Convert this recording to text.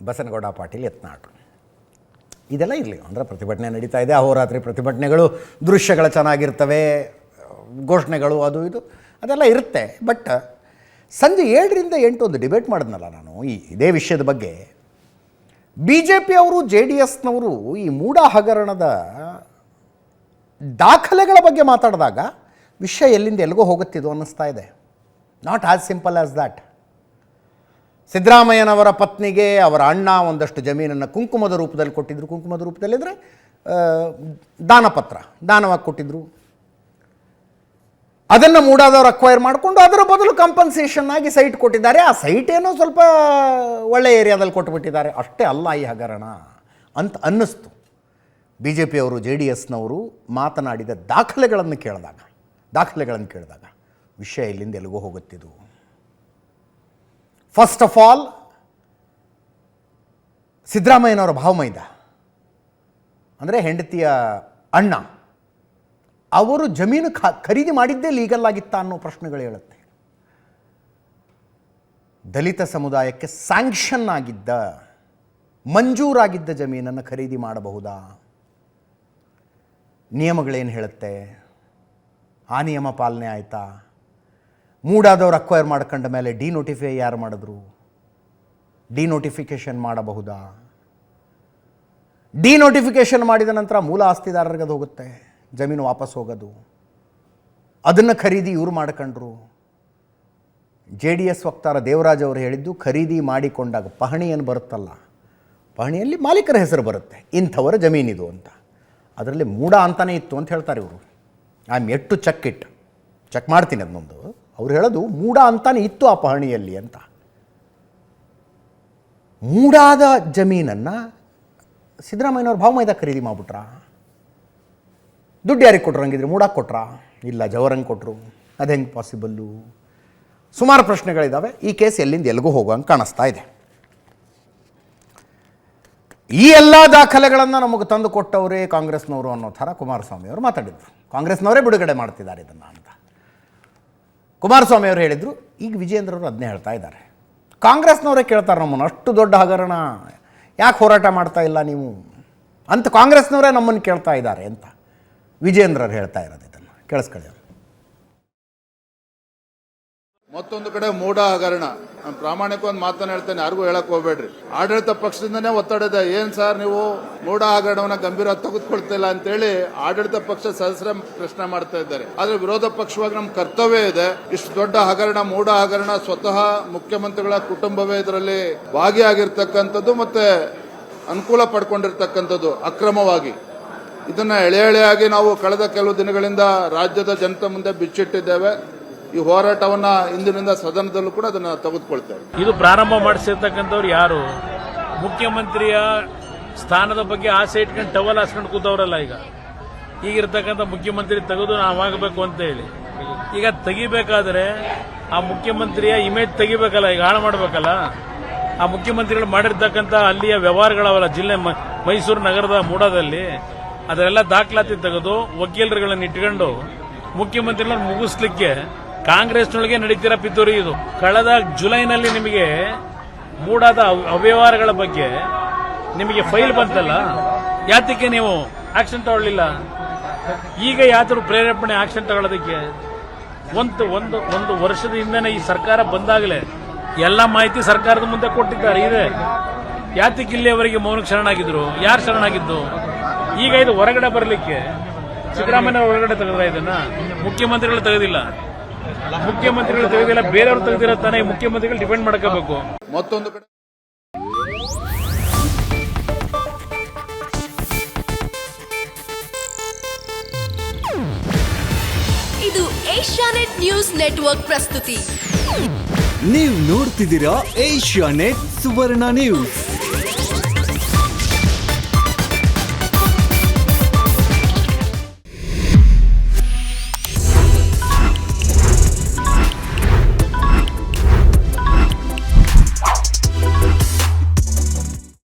ಬಸನಗೌಡ ಪಾಟೀಲ್ ಯತ್ನಾಳ್. ಇದೆಲ್ಲ ಇರಲಿ, ಅಂದರೆ ಪ್ರತಿಭಟನೆ ನಡೀತಾ ಇದೆ, ಅಹೋರಾತ್ರಿ ಪ್ರತಿಭಟನೆಗಳು, ದೃಶ್ಯಗಳು ಚೆನ್ನಾಗಿರ್ತವೆ, ಘೋಷಣೆಗಳು, ಅದು ಇದು, ಅದೆಲ್ಲ ಇರುತ್ತೆ. ಬಟ್ ಸಂಜೆ ಏಳರಿಂದ ಎಂಟು ಒಂದು ಡಿಬೇಟ್ ಮಾಡಿದ್ನಲ್ಲ ನಾನು, ಈ ಇದೇ ವಿಷಯದ ಬಗ್ಗೆ. ಬಿ ಜೆ ಪಿಯವರು ಜೆ ಡಿ ಎಸ್ನವರು ಈ ಮೂಢ ಹಗರಣದ ದಾಖಲೆಗಳ ಬಗ್ಗೆ ಮಾತಾಡಿದಾಗ ವಿಷಯ ಎಲ್ಲಿಂದ ಎಲ್ಲಿಗೋ ಹೋಗುತ್ತಿದ್ದು ಅನ್ನಿಸ್ತಾ ಇದೆ. Not as simple as that ಸಿದ್ದರಾಮಯ್ಯನವರ ಪತ್ನಿಗೆ ಅವರ ಅಣ್ಣ ಒಂದಷ್ಟು ಜಮೀನನ್ನು ಕುಂಕುಮದ ರೂಪದಲ್ಲಿ ಕೊಟ್ಟಿದ್ದರು ಕುಂಕುಮದ ರೂಪದಲ್ಲಿದ್ದರೆ ದಾನಪತ್ರ, ದಾನವಾಗಿ ಕೊಟ್ಟಿದ್ದರು ಅದನ್ನು ಮೂಡಾದವ್ರು ಅಕ್ವೈರ್ ಮಾಡಿಕೊಂಡು ಅದರ ಬದಲು ಕಂಪನ್ಸೇಷನ್ ಆಗಿ ಸೈಟ್ ಕೊಟ್ಟಿದ್ದಾರೆ. ಆ ಸೈಟ್ ಏನೋ ಸ್ವಲ್ಪ ಒಳ್ಳೆ ಏರಿಯಾದಲ್ಲಿ ಕೊಟ್ಟುಬಿಟ್ಟಿದ್ದಾರೆ ಅಷ್ಟೇ ಅಲ್ಲ ಈ ಹಗರಣ ಅಂತ ಅನ್ನಿಸ್ತು. ಬಿ ಜೆ ಪಿಯವರು ಜೆ ಡಿ ಎಸ್ನವರು ಮಾತನಾಡಿದ ದಾಖಲೆಗಳನ್ನು ಕೇಳಿದಾಗ ದಾಖಲೆಗಳನ್ನು ಕೇಳಿದಾಗ ವಿಷಯ ಇಲ್ಲಿಂದ ಎಲ್ಲಿಗೋ ಹೋಗುತ್ತಿದ್ದು. ಫಸ್ಟ್ ಆಫ್ ಆಲ್ ಸಿದ್ದರಾಮಯ್ಯನವರ ಭಾವಮೈದ ಅಂದರೆ ಹೆಂಡತಿಯ ಅಣ್ಣ ಅವರು ಜಮೀನು ಖ ಖರೀದಿ ಮಾಡಿದ್ದೇ ಲೀಗಲ್ ಆಗಿತ್ತಾ ಅನ್ನೋ ಪ್ರಶ್ನೆಗಳು ಹೇಳುತ್ತೆ ದಲಿತ ಸಮುದಾಯಕ್ಕೆ ಸ್ಯಾಂಕ್ಷನ್ ಆಗಿದ್ದ ಮಂಜೂರಾಗಿದ್ದ ಜಮೀನನ್ನು ಖರೀದಿ ಮಾಡಬಹುದಾ ನಿಯಮಗಳೇನು ಹೇಳುತ್ತೆ ಆ ನಿಯಮ ಪಾಲನೆ ಆಯಿತಾ ಮೂಡಾದವ್ರು ಅಕ್ವೈರ್ ಮಾಡ್ಕೊಂಡ ಮೇಲೆ ಡಿ ನೋಟಿಫೈ ಯಾರು ಮಾಡಿದ್ರು? ಡಿ ನೋಟಿಫಿಕೇಷನ್ ಮಾಡಬಹುದಾ? ಡಿ ನೋಟಿಫಿಕೇಶನ್ ಮಾಡಿದ ನಂತರ ಮೂಲ ಆಸ್ತಿದಾರರಿಗೆ ಅದು ಹೋಗುತ್ತೆ, ಜಮೀನು ವಾಪಸ್ ಹೋಗೋದು. ಅದನ್ನು ಖರೀದಿ ಇವ್ರು ಮಾಡ್ಕೊಂಡ್ರು. ಜೆ ಡಿ ಎಸ್ ವಕ್ತಾರ ದೇವರಾಜ್ ಅವರು ಹೇಳಿದ್ದು, ಖರೀದಿ ಮಾಡಿಕೊಂಡಾಗ ಪಹಣಿ ಏನು ಬರುತ್ತಲ್ಲ, ಪಹಣಿಯಲ್ಲಿ ಮಾಲೀಕರ ಹೆಸರು ಬರುತ್ತೆ, ಇಂಥವರ ಜಮೀನಿದು ಅಂತ. ಅದರಲ್ಲಿ ಮೂಡ ಅಂತಲೇ ಇತ್ತು ಅಂತ ಹೇಳ್ತಾರೆ ಇವರು. I am yet to check it check ಮಾಡ್ತೀನಿ ಅದನ್ನೊಂದು ಅವ್ರು ಹೇಳೋದು, ಮೂಡ ಅಂತಾನೆ ಇತ್ತು ಆ ಪಹಣಿಯಲ್ಲಿ ಅಂತ. ಮೂಡಾದ ಜಮೀನನ್ನು ಸಿದ್ದರಾಮಯ್ಯನವ್ರು ಭಾವಮೈದ ಖರೀದಿ ಮಾಡಿಬಿಟ್ರಾ? ದುಡ್ಡು ಯಾರಿಗೆ ಕೊಟ್ರು ಹಂಗಿದ್ರೆ? ಮೂಡಕ್ಕೆ ಕೊಟ್ರಾ? ಇಲ್ಲ, ಜವರಂಗೆ ಕೊಟ್ಟರು ಅದು ಹೆಂಗೆ ಪಾಸಿಬಲ್ಲು? ಸುಮಾರು ಪ್ರಶ್ನೆಗಳಿದ್ದಾವೆ ಈ ಕೇಸ್ ಎಲ್ಲಿಂದ ಎಲ್ಲಿಗೂ ಹೋಗೋಂಗೆ ಕಾಣಿಸ್ತಾ ಇದೆ. ಈ ಎಲ್ಲ ದಾಖಲೆಗಳನ್ನು ನಮಗೆ ತಂದು ಕೊಟ್ಟವರೇ ಕಾಂಗ್ರೆಸ್ನವರು ಅನ್ನೋ ಥರ ಕುಮಾರಸ್ವಾಮಿ ಅವರು ಮಾತಾಡಿದರು. ಕಾಂಗ್ರೆಸ್ನವರೇ ಬಿಡುಗಡೆ ಮಾಡ್ತಿದ್ದಾರೆ ಇದನ್ನು ಅಂತ. ಕುಮಾರಸ್ವಾಮಿ ಅವರು ಹೇಳಿದರು, ಈಗ ವಿಜೇಂದ್ರ ಅವರು ಅದನ್ನೇ ಹೇಳ್ತಾ ಇದ್ದಾರೆ. ಕಾಂಗ್ರೆಸ್ನವರೇ ಕೇಳ್ತಾರೆ ನಮ್ಮನ್ನು, ಅಷ್ಟು ದೊಡ್ಡ ಹಗರಣ, ಯಾಕೆ ಹೋರಾಟ ಮಾಡ್ತಾ ಇಲ್ಲ ನೀವು? ಅಂತ ಕಾಂಗ್ರೆಸ್ನವರೇ ನಮ್ಮನ್ನು ಕೇಳ್ತಾ ಇದ್ದಾರೆ ಅಂತ ವಿಜೇಂದ್ರರು ಹೇಳ್ತಾ ಇರೋದು ಇದನ್ನು. ಕೇಳಿಸ್ಕೊಳ್ಳಿ ಮತ್ತೊಂದು ಕಡೆ ಮೋಡ ಹಗರಣ. ನಾನು ಪ್ರಾಮಾಣಿಕವಾಗಿ ಮಾತನ್ನ ಹೇಳ್ತೇನೆ, ಯಾರಿಗೂ ಹೇಳಕ್ ಹೋಗ್ಬೇಡ್ರಿ. ಆಡಳಿತ ಪಕ್ಷದಿಂದನೇ ಇದೆ ಏನ್ ಸರ್ ನೀವು ಮೂಡ ಹಗರಣವನ್ನ ಗಂಭೀರ ತೆಗೆದುಕೊಳ್ತಿಲ್ಲ ಅಂತೇಳಿ ಆಡಳಿತ ಪಕ್ಷ ಸದಸ್ಯರ ಪ್ರಶ್ನೆ ಮಾಡ್ತಾ ಇದ್ದಾರೆ. ಆದ್ರೆ ವಿರೋಧ ಪಕ್ಷವಾಗಿ ನಮ್ಮ ಕರ್ತವ್ಯ ಇದೆ. ಇಷ್ಟು ದೊಡ್ಡ ಹಗರಣ ಮೂಡ ಹಗರಣ ಸ್ವತಃ ಮುಖ್ಯಮಂತ್ರಿಗಳ ಕುಟುಂಬವೇ ಇದರಲ್ಲಿ ಭಾಗಿಯಾಗಿರ್ತಕ್ಕಂಥದ್ದು ಮತ್ತೆ ಅನುಕೂಲ ಪಡ್ಕೊಂಡಿರ್ತಕ್ಕಂಥದ್ದು ಅಕ್ರಮವಾಗಿ. ಇದನ್ನ ಎಳೆ ಎಳೆಯಾಗಿ ನಾವು ಕಳೆದ ಕೆಲವು ದಿನಗಳಿಂದ ರಾಜ್ಯದ ಜನತೆ ಮುಂದೆ ಬಿಚ್ಚಿಟ್ಟಿದ್ದೇವೆ. ಈ ಹೋರಾಟವನ್ನ ಇಂದಿನಿಂದ ಸದನದಲ್ಲೂ ಕೂಡ ಅದನ್ನ ತೆಗೆದುಕೊಳ್ತಾರೆ ಇದು ಪ್ರಾರಂಭ ಮಾಡಿಸಿರ್ತಕ್ಕಂಥವ್ರು ಯಾರು? ಮುಖ್ಯಮಂತ್ರಿಯ ಸ್ಥಾನದ ಬಗ್ಗೆ ಆಸೆ ಇಟ್ಕೊಂಡು ಟವಲ್ ಹಾಸ್ಕೊಂಡು ಕೂತವ್ರಲ್ಲ ಈಗ. ಈಗಿರ್ತಕ್ಕಂಥ ಮುಖ್ಯಮಂತ್ರಿ ತೆಗೆದು ನಾವಾಗಬೇಕು ಅಂತ ಹೇಳಿ. ಈಗ ತೆಗಿಬೇಕಾದ್ರೆ ಆ ಮುಖ್ಯಮಂತ್ರಿಯ ಇಮೇಜ್ ತೆಗಿಬೇಕಲ್ಲ, ಈಗ ಹಾಳು ಮಾಡಬೇಕಲ್ಲ? ಆ ಮುಖ್ಯಮಂತ್ರಿಗಳು ಮಾಡಿರ್ತಕ್ಕಂಥ ಅಲ್ಲಿಯ ವ್ಯವಹಾರಗಳವಲ್ಲ, ಜಿಲ್ಲೆ ಮೈಸೂರು ನಗರದ ಮೂಡದಲ್ಲಿ ಅದರೆಲ್ಲ ದಾಖಲಾತಿ ತೆಗೆದು ವಕೀಲರುಗಳನ್ನು ಇಟ್ಕೊಂಡು ಮುಖ್ಯಮಂತ್ರಿಗಳನ್ನ ಮುಗಿಸ್ಲಿಕ್ಕೆ ಕಾಂಗ್ರೆಸ್ನೊಳಗೆ ನಡೀತಿರೋ ಪಿತೂರಿ ಇದು. ಕಳೆದ ಜುಲೈನಲ್ಲಿ ನಿಮಗೆ ಮೂಡಾದ ಅವ್- ಅವ್ಯವಹಾರಗಳ ಬಗ್ಗೆ ನಿಮಗೆ ಫೈಲ್ ಬಂತಲ್ಲ? ಯಾತಕ್ಕೆ ನೀವು ಆಕ್ಷನ್ ತಗೊಳ್ಳಿಲ್ಲ? ಈಗ ಯಾತರು ಪ್ರೇರೇಪಣೆ ಆಕ್ಷನ್ ತಗೊಳ್ಳೋದಕ್ಕೆ? ಒಂದು ಒಂದು ಒಂದು ವರ್ಷದ ಹಿಂದೆನೆ ಈ ಸರ್ಕಾರ ಬಂದಾಗಲೇ ಎಲ್ಲ ಮಾಹಿತಿ ಸರ್ಕಾರದ ಮುಂದೆ ಕೊಟ್ಟಿದ್ದಾರೆ. ಇದೆ. ಯಾತಕ್ಕೆ ಇಲ್ಲಿಯವರೆಗೆ ಮೌನಕ್ಕೆ ಶರಣಾಗಿದ್ರು ಯಾರು ಶರಣಾಗಿದ್ದು ಈಗ ಇದು ಹೊರಗಡೆ ಬರಲಿಕ್ಕೆ ಸಿದ್ದರಾಮಯ್ಯ ಹೊರಗಡೆ ತೆಗೆದ ಇದನ್ನ? ಮುಖ್ಯಮಂತ್ರಿಗಳು ತೆಗೆದಿಲ್ಲ. ಮುಖ್ಯಮಂತ್ರಿಗಳು ತೆಗೆದಿಲ್ಲ ಬೇರೆಯವರು ತೆಗೆದಿರೋ ತಾನೇ ಈ ಮುಖ್ಯಮಂತ್ರಿಗಳು ಡಿಪೆಂಡ್ ಮಾಡ್ಕೋಬೇಕು. ಮತ್ತೊಂದು ಕಡೆ ಇದು ಏಷ್ಯಾನೆಟ್ ನ್ಯೂಸ್ ನೆಟ್ವರ್ಕ್ ಪ್ರಸ್ತುತಿ. ನೀವು ನೋಡ್ತಿದ್ದೀರಾ ಏಷ್ಯಾ ನೆಟ್ ಸುವರ್ಣ ನ್ಯೂಸ್.